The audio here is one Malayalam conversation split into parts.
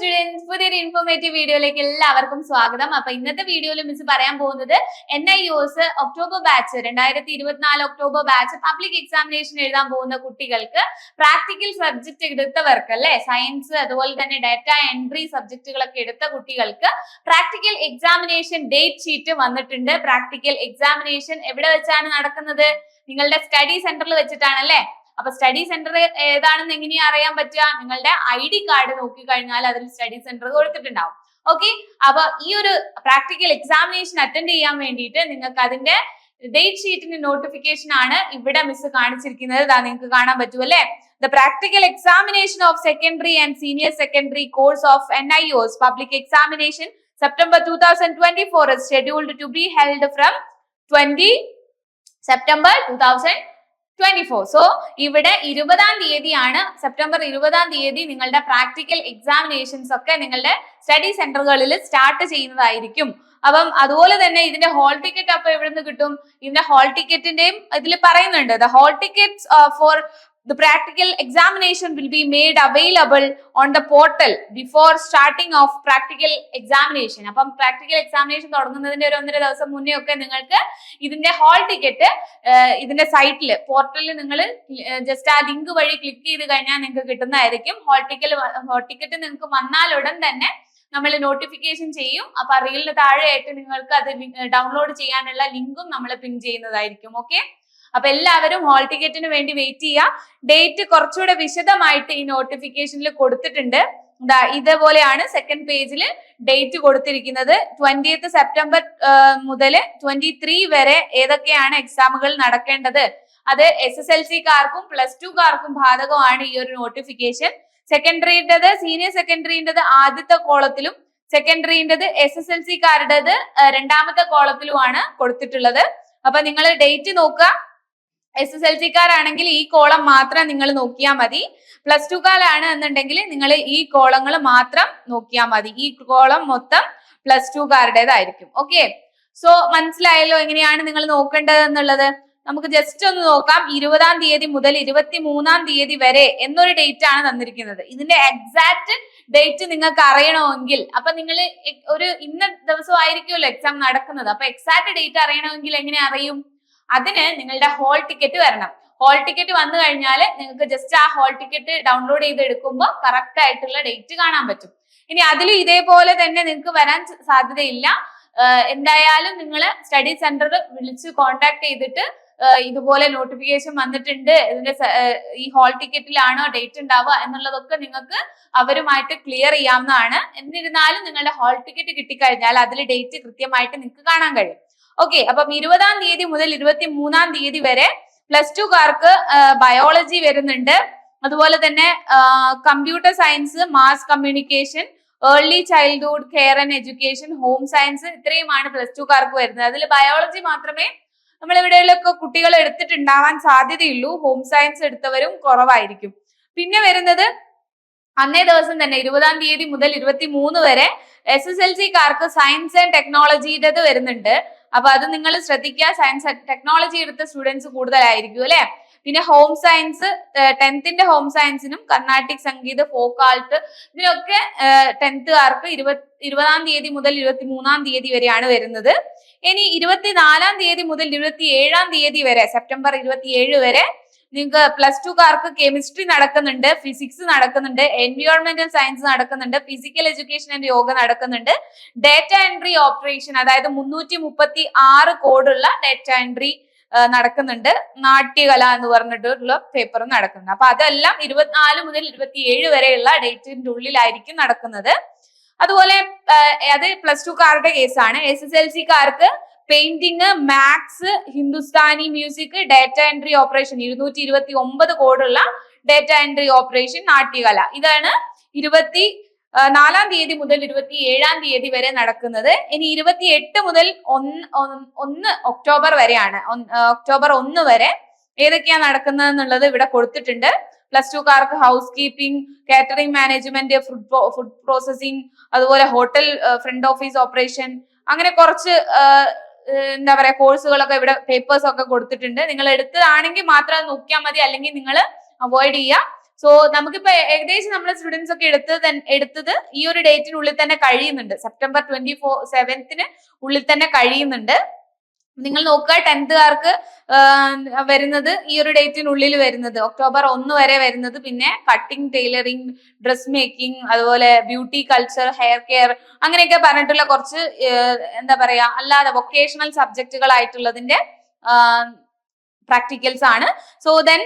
സ്റ്റുഡൻസ് പുതിയൊരു ഇൻഫോർമേറ്റീവ് വീഡിയോയിലേക്ക് എല്ലാവർക്കും സ്വാഗതം. അപ്പൊ ഇന്നത്തെ വീഡിയോയിൽ മിസ് പറയാൻ പോകുന്നത് N I O S October batch രണ്ടായിരത്തി ഇരുപത്തിനാല് ഒക്ടോബർ ബാച്ച് പബ്ലിക് എക്സാമിനേഷൻ എഴുതാൻ പോകുന്ന കുട്ടികൾക്ക് പ്രാക്ടിക്കൽ സബ്ജക്ട് എടുത്തവർക്ക് അല്ലെ? സയൻസ് അതുപോലെ തന്നെ ഡാറ്റ എൻട്രി സബ്ജക്റ്റുകളൊക്കെ എടുത്ത കുട്ടികൾക്ക് പ്രാക്ടിക്കൽ എക്സാമിനേഷൻ ഡേറ്റ് ഷീറ്റ് വന്നിട്ടുണ്ട്. പ്രാക്ടിക്കൽ എക്സാമിനേഷൻ എവിടെ വെച്ചാണ് നടക്കുന്നത്? നിങ്ങളുടെ സ്റ്റഡി സെന്ററിൽ വെച്ചിട്ടാണ് അല്ലെ? അപ്പൊ സ്റ്റഡി സെന്റർ ഏതാണെന്ന് എങ്ങനെയാ അറിയാൻ പറ്റുക? നിങ്ങളുടെ ഐ ഡി കാർഡ് നോക്കി കഴിഞ്ഞാൽ അതിൽ സ്റ്റഡി സെന്റർ കൊടുത്തിട്ടുണ്ടാവും. ഓക്കെ അപ്പൊ ഈ ഒരു പ്രാക്ടിക്കൽ എക്സാമിനേഷൻ അറ്റൻഡ് ചെയ്യാൻ വേണ്ടിയിട്ട് നിങ്ങൾക്ക് അതിന്റെ ഡേറ്റ് ഷീറ്റിന്റെ നോട്ടിഫിക്കേഷൻ ആണ് ഇവിടെ മിസ് കാണിച്ചിരിക്കുന്നത്. ഇതാ നിങ്ങൾക്ക് കാണാൻ പറ്റും അല്ലെ? The practical examination of secondary and senior secondary course of N I O S public examination September two thousand twenty four scheduled to be held from twenty September two thousand twenty four so ഇവിടെ ഇരുപതാം തീയതിയാണ് സെപ്റ്റംബർ ഇരുപതാം തീയതി നിങ്ങളുടെ പ്രാക്ടിക്കൽ എക്സാമിനേഷൻസ് ഒക്കെ നിങ്ങളുടെ സ്റ്റഡി സെന്ററുകളിൽ സ്റ്റാർട്ട് ചെയ്യുന്നതായിരിക്കും. അപ്പം അതുപോലെ തന്നെ ഇതിന്റെ ഹോൾ ടിക്കറ്റ് അപ്പൊ എവിടെ നിന്ന് കിട്ടും ഇതിന്റെ ഹോൾ ടിക്കറ്റിന്റെയും ഇതിൽ പറയുന്നുണ്ട്. The hall tickets for the practical examination will be made available on the portal before starting of practical examination. അപ്പം പ്രാക്ടിക്കൽ എക്സാമിനേഷൻ തുടങ്ങുന്നതിന്റെ ഒരു ഒന്നര ദിവസം മുന്നേ ഒക്കെ നിങ്ങൾക്ക് ഇതിന്റെ ഹാൾ ടിക്കറ്റ് ഇതിന്റെ സൈറ്റിൽ പോർട്ടലിൽ നിങ്ങൾ ജസ്റ്റ് ആ ലിങ്ക് വഴി ക്ലിക്ക് ചെയ്ത് കഴിഞ്ഞാൽ നിങ്ങൾക്ക് കിട്ടുന്നതായിരിക്കും. ഹോൾ ടിക്കറ്റ് ഹോൾ ടിക്കറ്റ് നിങ്ങൾക്ക് വന്നാൽ ഉടൻ തന്നെ നമ്മൾ നോട്ടിഫിക്കേഷൻ ചെയ്യും. അപ്പൊ റീലിന് താഴെയായിട്ട് നിങ്ങൾക്ക് അത് ഡൗൺലോഡ് ചെയ്യാനുള്ള ലിങ്കും നമ്മൾ പിൻ ചെയ്യുന്നതായിരിക്കും. ഓക്കെ അപ്പൊ എല്ലാവരും ഹാൾ ടിക്കറ്റിന് വേണ്ടി വെയിറ്റ് ചെയ്യുക. ഡേറ്റ് കുറച്ചുകൂടെ വിശദമായിട്ട് ഈ നോട്ടിഫിക്കേഷനിൽ കൊടുത്തിട്ടുണ്ട്. എന്താ ഇതേപോലെയാണ് സെക്കൻഡ് പേജിൽ ഡേറ്റ് കൊടുത്തിരിക്കുന്നത്. ട്വന്റിയത്ത് സെപ്റ്റംബർ മുതൽ ട്വന്റി ത്രീ വരെ ഏതൊക്കെയാണ് എക്സാമുകൾ നടക്കേണ്ടത്? അത് എസ് എസ് എൽ സിക്കാർക്കും പ്ലസ് ടു കാർക്കും ബാധകമാണ് ഈ ഒരു നോട്ടിഫിക്കേഷൻ സെക്കൻഡറിന്റെത് സീനിയർ സെക്കൻഡറിന്റെത് ആദ്യത്തെ കോളത്തിലും സെക്കൻഡറിന്റെത് എസ് എസ് എൽ സിക്കാരുടേത് രണ്ടാമത്തെ കോളത്തിലുമാണ് കൊടുത്തിട്ടുള്ളത്. അപ്പൊ നിങ്ങൾ ഡേറ്റ് നോക്കുക. എസ് എസ് എൽ സിക്കാരാണെങ്കിൽ ഈ കോളം മാത്രം നിങ്ങൾ നോക്കിയാൽ മതി. പ്ലസ് ടു കാലാണ് എന്നുണ്ടെങ്കിൽ നിങ്ങൾ ഈ കോളങ്ങൾ മാത്രം നോക്കിയാൽ മതി. ഈ കോളം മൊത്തം പ്ലസ് ടു കാരുടേതായിരിക്കും. ഓക്കെ സോ മനസ്സിലായല്ലോ എങ്ങനെയാണ് നിങ്ങൾ നോക്കേണ്ടത് എന്നുള്ളത്? നമുക്ക് ജസ്റ്റ് ഒന്ന് നോക്കാം. ഇരുപതാം തീയതി മുതൽ ഇരുപത്തി മൂന്നാം തീയതി വരെ എന്നൊരു ഡേറ്റ് ആണ് തന്നിരിക്കുന്നത്. ഇതിന്റെ എക്സാക്ട് ഡേറ്റ് നിങ്ങൾക്ക് അറിയണമെങ്കിൽ. അപ്പൊ നിങ്ങൾ ഒരു ഇന്ന ദിവസം ആയിരിക്കുമല്ലോ എക്സാം നടക്കുന്നത്. അപ്പൊ എക്സാക്ട് ഡേറ്റ് അറിയണമെങ്കിൽ എങ്ങനെ അറിയും? അതിന് നിങ്ങളുടെ ഹോൾ ടിക്കറ്റ് വരണം. ഹോൾ ടിക്കറ്റ് വന്നു കഴിഞ്ഞാൽ നിങ്ങൾക്ക് ജസ്റ്റ് ആ ഹോൾ ടിക്കറ്റ് ഡൗൺലോഡ് ചെയ്ത് എടുക്കുമ്പോൾ കറക്റ്റ് ആയിട്ടുള്ള ഡേറ്റ് കാണാൻ പറ്റും. ഇനി അതിലും ഇതേപോലെ തന്നെ നിങ്ങൾക്ക് വരാൻ സാധ്യതയില്ല. എന്തായാലും നിങ്ങൾ സ്റ്റഡി സെന്റർ വിളിച്ച് കോണ്ടാക്ട് ചെയ്തിട്ട് ഇതുപോലെ നോട്ടിഫിക്കേഷൻ വന്നിട്ടുണ്ട്. ഇതിന്റെ ഈ ഹോൾ ടിക്കറ്റിലാണോ ഡേറ്റ് ഉണ്ടാവുക എന്നുള്ളതൊക്കെ നിങ്ങൾക്ക് അവരുമായിട്ട് ക്ലിയർ ചെയ്യാവുന്നതാണ്. എന്നിരുന്നാലും നിങ്ങളുടെ ഹോൾ ടിക്കറ്റ് കിട്ടിക്കഴിഞ്ഞാൽ അതിൽ ഡേറ്റ് കൃത്യമായിട്ട് നിങ്ങൾക്ക് കാണാൻ കഴിയും. ഓക്കെ അപ്പം ഇരുപതാം തീയതി മുതൽ ഇരുപത്തി മൂന്നാം തീയതി വരെ പ്ലസ് ടു കാർക്ക് ബയോളജി വരുന്നുണ്ട്. അതുപോലെ തന്നെ computer science mass communication early childhood care and education home science ഇത്രയുമാണ് പ്ലസ് ടു കാർക്ക് വരുന്നത്. അതിൽ ബയോളജി മാത്രമേ നമ്മൾ ഇവിടെയൊക്കെ കുട്ടികൾ എടുത്തിട്ടുണ്ടാവാൻ സാധ്യതയുള്ളൂ. ഹോം സയൻസ് എടുത്തവരും കുറവായിരിക്കും. പിന്നെ വരുന്നത് അന്നേ ദിവസം തന്നെ ഇരുപതാം തീയതി മുതൽ ഇരുപത്തി മൂന്ന് വരെ എസ് എസ് എൽ സിക്കാർക്ക് സയൻസ് ആൻഡ് ടെക്നോളജിയുടേത് വരുന്നുണ്ട്. അപ്പൊ അത് നിങ്ങൾ ശ്രദ്ധിക്കുക. സയൻസ് ടെക്നോളജി എടുത്ത സ്റ്റുഡൻസ് കൂടുതലായിരിക്കും അല്ലെ? പിന്നെ ഹോം സയൻസ് ടെൻത്തിന്റെ ഹോം സയൻസിനും കർണാട്ടിക് സംഗീത ഫോക്ക് ആൾട്ട് ഇതിനൊക്കെ ടെൻത്തുകാർക്ക് ഇരുപത്തി ഇരുപതാം തീയതി മുതൽ ഇരുപത്തി മൂന്നാം തീയതി വരെയാണ് വരുന്നത്. ഇനി ഇരുപത്തിനാലാം തീയതി മുതൽ ഇരുപത്തി ഏഴാം തീയതി വരെ സെപ്റ്റംബർ ഇരുപത്തിയേഴ് വരെ നിങ്ങൾക്ക് പ്ലസ് ടു കാർക്ക് കെമിസ്ട്രി നടക്കുന്നുണ്ട് ഫിസിക്സ് നടക്കുന്നുണ്ട് എൻവിയോൺമെന്റൽ സയൻസ് നടക്കുന്നുണ്ട് ഫിസിക്കൽ എഡ്യൂക്കേഷൻ ആൻഡ് യോഗ നടക്കുന്നുണ്ട്. ഡേറ്റ എൻട്രി ഓപ്പറേഷൻ അതായത് മുന്നൂറ്റി മുപ്പത്തി ആറ് കോഡുള്ള ഡേറ്റ എൻട്രി നടക്കുന്നുണ്ട്. നാട്യകല എന്ന് പറഞ്ഞിട്ടുള്ള പേപ്പർ നടക്കുന്നുണ്ട്. അപ്പൊ അതെല്ലാം ഇരുപത്തിനാല് മുതൽ ഇരുപത്തിയേഴ് വരെയുള്ള ഡേറ്റിന്റെ ഉള്ളിലായിരിക്കും നടക്കുന്നത്. അതുപോലെ അത് പ്ലസ് ടു കാരുടെ കേസാണ് S S L സിക്കാർക്ക് painting maths Hindustani music data entry operation ഇരുന്നൂറ്റി ഇരുപത്തി ഒമ്പത് കോഡുള്ള ഡേറ്റ എൻട്രി ഓപ്പറേഷൻ നാട്യകല. ഇതാണ് ഇരുപത്തി നാലാം തീയതി മുതൽ ഇരുപത്തി ഏഴാം തീയതി വരെ നടക്കുന്നത്. ഇനി ഇരുപത്തി എട്ട് മുതൽ ഒന്ന് ഒക്ടോബർ വരെയാണ്. ഒക്ടോബർ ഒന്ന് വരെ ഏതൊക്കെയാണ് നടക്കുന്നത് എന്നുള്ളത് ഇവിടെ കൊടുത്തിട്ടുണ്ട്. പ്ലസ് ടു കാർക്ക് house keeping catering management food food processing അതുപോലെ ഹോട്ടൽ ഫ്രണ്ട് ഓഫീസ് ഓപ്പറേഷൻ അങ്ങനെ കുറച്ച് എന്താ പറയാ കോഴ്സുകളൊക്കെ ഇവിടെ പേപ്പേഴ്സ് ഒക്കെ കൊടുത്തിട്ടുണ്ട്. നിങ്ങൾ എടുത്തതാണെങ്കിൽ മാത്രം നോക്കിയാൽ മതി. അല്ലെങ്കിൽ നിങ്ങൾ അവോയ്ഡ് ചെയ്യുക. സോ നമുക്കിപ്പോ ഏകദേശം നമ്മുടെ സ്റ്റുഡൻസ് ഒക്കെ എടുത്തത് എടുത്തത് ഈ ഒരു ഡേറ്റിനുള്ളിൽ തന്നെ കഴിയുന്നുണ്ട്. സെപ്റ്റംബർ ട്വന്റി ഫോർ സെവൻത്തിന് ഉള്ളിൽ തന്നെ കഴിയുന്നുണ്ട്. നിങ്ങൾ നോക്കുക ടെൻത്തുകാർക്ക് വരുന്നത് ഈ ഒരു ഡേറ്റിനുള്ളിൽ വരുന്നത്. ഒക്ടോബർ ഒന്ന് വരെ വരുന്നത്. പിന്നെ കട്ടിംഗ് ടൈലറിങ് ഡ്രസ് മേക്കിംഗ് അതുപോലെ ബ്യൂട്ടി കൾച്ചർ ഹെയർ കെയർ അങ്ങനെയൊക്കെ പറഞ്ഞിട്ടുള്ള കുറച്ച് എന്താ പറയാ അല്ലാതെ വൊക്കേഷണൽ സബ്ജക്റ്റുകൾ ആയിട്ടുള്ളതിന്റെ പ്രാക്ടിക്കൽസ് ആണ്. സോ ദെൻ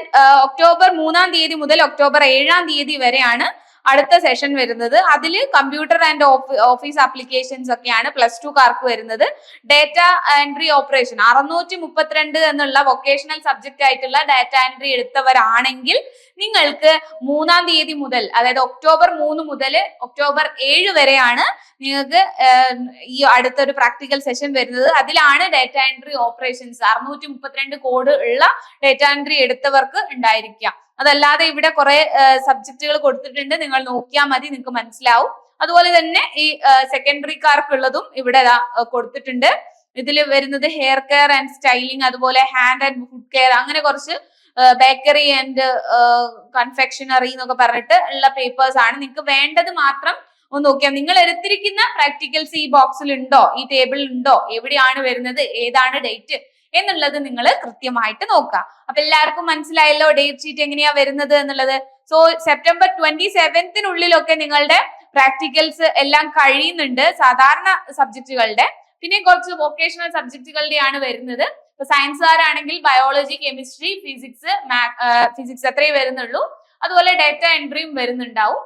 ഒക്ടോബർ മൂന്നാം തീയതി മുതൽ ഒക്ടോബർ ഏഴാം തീയതി വരെയാണ് അടുത്ത സെഷൻ വരുന്നത്. അതിൽ കമ്പ്യൂട്ടർ ആൻഡ് ഓഫീസ് ആപ്ലിക്കേഷൻസ് ഒക്കെയാണ് പ്ലസ് ടു കാർക്ക് വരുന്നത്. ഡേറ്റ എൻട്രി ഓപ്പറേഷൻ അറുന്നൂറ്റി മുപ്പത്തിരണ്ട് എന്നുള്ള വൊക്കേഷണൽ സബ്ജക്റ്റ് ആയിട്ടുള്ള ഡാറ്റ എൻട്രി എടുത്തവരാണെങ്കിൽ നിങ്ങൾക്ക് മൂന്നാം തീയതി മുതൽ അതായത് ഒക്ടോബർ മൂന്ന് മുതൽ ഒക്ടോബർ ഏഴ് വരെയാണ് നിങ്ങൾക്ക് ഈ അടുത്തൊരു പ്രാക്ടിക്കൽ സെഷൻ വരുന്നത്. അതിലാണ് ഡാറ്റ എൻട്രി ഓപ്പറേഷൻസ് അറുന്നൂറ്റി മുപ്പത്തിരണ്ട് കോഡ് ഉള്ള ഡാറ്റ എൻട്രി എടുത്തവർക്ക് ഉണ്ടായിരിക്കുക. അതല്ലാതെ ഇവിടെ കുറെ സബ്ജക്റ്റുകൾ കൊടുത്തിട്ടുണ്ട്. നിങ്ങൾ നോക്കിയാൽ മതി നിങ്ങൾക്ക് മനസ്സിലാവും. അതുപോലെ തന്നെ ഈ സെക്കൻഡറിക്കാർക്കുള്ളതും ഇവിടെ കൊടുത്തിട്ടുണ്ട്. ഇതിൽ വരുന്നത് ഹെയർ കെയർ ആൻഡ് സ്റ്റൈലിംഗ് അതുപോലെ ഹാൻഡ് ആൻഡ് ഫുഡ് കെയർ അങ്ങനെ കുറച്ച് ബേക്കറി ആൻഡ് കൺഫെക്ഷണറി എന്നൊക്കെ പറഞ്ഞിട്ട് ഉള്ള പേപ്പേഴ്സ് ആണ്. നിങ്ങൾക്ക് വേണ്ടത് മാത്രം ഒന്ന് നോക്കിയാൽ നിങ്ങൾ എടുത്തിരിക്കുന്ന പ്രാക്ടിക്കൽസ് ഈ ബോക്സിൽ ഉണ്ടോ ഈ ടേബിളിൽ ഉണ്ടോ എവിടെയാണ് വരുന്നത്? ഏതാണ് ഡേറ്റ് എന്നുള്ളത് നിങ്ങൾ കൃത്യമായിട്ട് നോക്കുക അപ്പൊ എല്ലാവർക്കും മനസ്സിലായല്ലോ ഡേറ്റ് ഷീറ്റ് എങ്ങനെയാ വരുന്നത് എന്നുള്ളത്. സോ സെപ്റ്റംബർ ട്വന്റി സെവൻത്തിനുള്ളിലൊക്കെ നിങ്ങളുടെ പ്രാക്ടിക്കൽസ് എല്ലാം കഴിയുന്നുണ്ട്. സാധാരണ സബ്ജക്റ്റുകളുടെ പിന്നെ കുറച്ച് വൊക്കേഷണൽ സബ്ജക്റ്റുകളുടെയാണ് വരുന്നത്. ഇപ്പൊ സയൻസുകാരാണെങ്കിൽ ബയോളജി കെമിസ്ട്രി ഫിസിക്സ് ഫിസിക്സ് അത്രേ വരുന്നുള്ളൂ. അതുപോലെ ഡേറ്റ എൻട്രിയും വരുന്നുണ്ടാവും.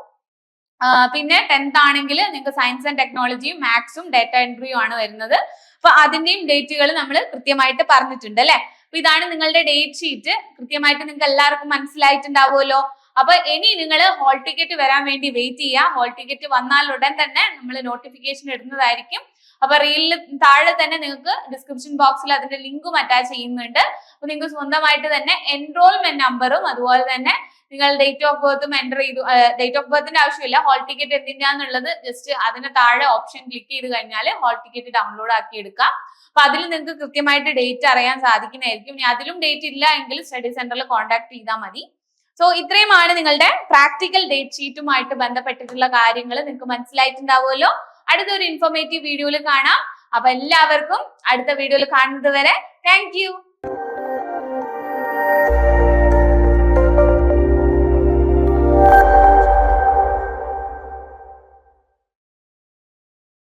പിന്നെ ടെൻത്ത് ആണെങ്കിൽ നിങ്ങൾക്ക് സയൻസ് ആൻഡ് ടെക്നോളജിയും മാത്സും ഡേറ്റ എൻട്രിയും ആണ് വരുന്നത്. അപ്പൊ അതിന്റെയും ഡേറ്റുകൾ നമ്മൾ കൃത്യമായിട്ട് പറഞ്ഞിട്ടുണ്ട് അല്ലെ? അപ്പൊ ഇതാണ് നിങ്ങളുടെ ഡേറ്റ് ഷീറ്റ് കൃത്യമായിട്ട് നിങ്ങൾക്ക് എല്ലാവർക്കും മനസ്സിലായിട്ടുണ്ടാവുമല്ലോ. അപ്പൊ ഇനി നിങ്ങൾ ഹോൾ ടിക്കറ്റ് വരാൻ വേണ്ടി വെയിറ്റ് ചെയ്യുക. ഹോൾ ടിക്കറ്റ് വന്നാൽ ഉടൻ തന്നെ നമ്മൾ നോട്ടിഫിക്കേഷൻ ഇടുന്നതായിരിക്കും. അപ്പൊ റീലിൽ താഴെ തന്നെ നിങ്ങൾക്ക് ഡിസ്ക്രിപ്ഷൻ ബോക്സിൽ അതിന്റെ ലിങ്കും അറ്റാച്ച് ചെയ്യുന്നുണ്ട്. അപ്പൊ നിങ്ങൾക്ക് സ്വന്തമായിട്ട് തന്നെ എൻറോൾമെന്റ് നമ്പറും അതുപോലെ തന്നെ നിങ്ങൾ ഡേറ്റ് ഓഫ് ബർത്തും എന്റർ ചെയ്തു ഡേറ്റ് ഓഫ് ബർത്തിന്റെ ആവശ്യമില്ല. ഹോൾ ടിക്കറ്റ് എന്തിനാന്നുള്ളത് ജസ്റ്റ് അതിന് താഴെ ഓപ്ഷൻ ക്ലിക്ക് ചെയ്ത് കഴിഞ്ഞാൽ ഹോൾ ടിക്കറ്റ് ഡൗൺലോഡ് ആക്കി എടുക്കാം. അപ്പൊ അതിൽ നിങ്ങൾക്ക് കൃത്യമായിട്ട് ഡേറ്റ് അറിയാൻ സാധിക്കുന്നതായിരിക്കും. ഇനി അതിലും ഡേറ്റ് ഇല്ല എങ്കിൽ സ്റ്റഡി സെന്ററിൽ കോൺടാക്ട് ചെയ്താൽ മതി. സോ ഇത്രയുമാണ് നിങ്ങളുടെ പ്രാക്ടിക്കൽ ഡേറ്റ് ഷീറ്റുമായിട്ട് ബന്ധപ്പെട്ടിട്ടുള്ള കാര്യങ്ങൾ നിങ്ങൾക്ക് മനസ്സിലായിട്ടുണ്ടാവുമല്ലോ. അടുത്തൊരു ഇൻഫോർമേറ്റീവ് വീഡിയോയിൽ കാണാം. അപ്പൊ എല്ലാവർക്കും അടുത്ത വീഡിയോയിൽ കാണുന്നത് വരെ താങ്ക്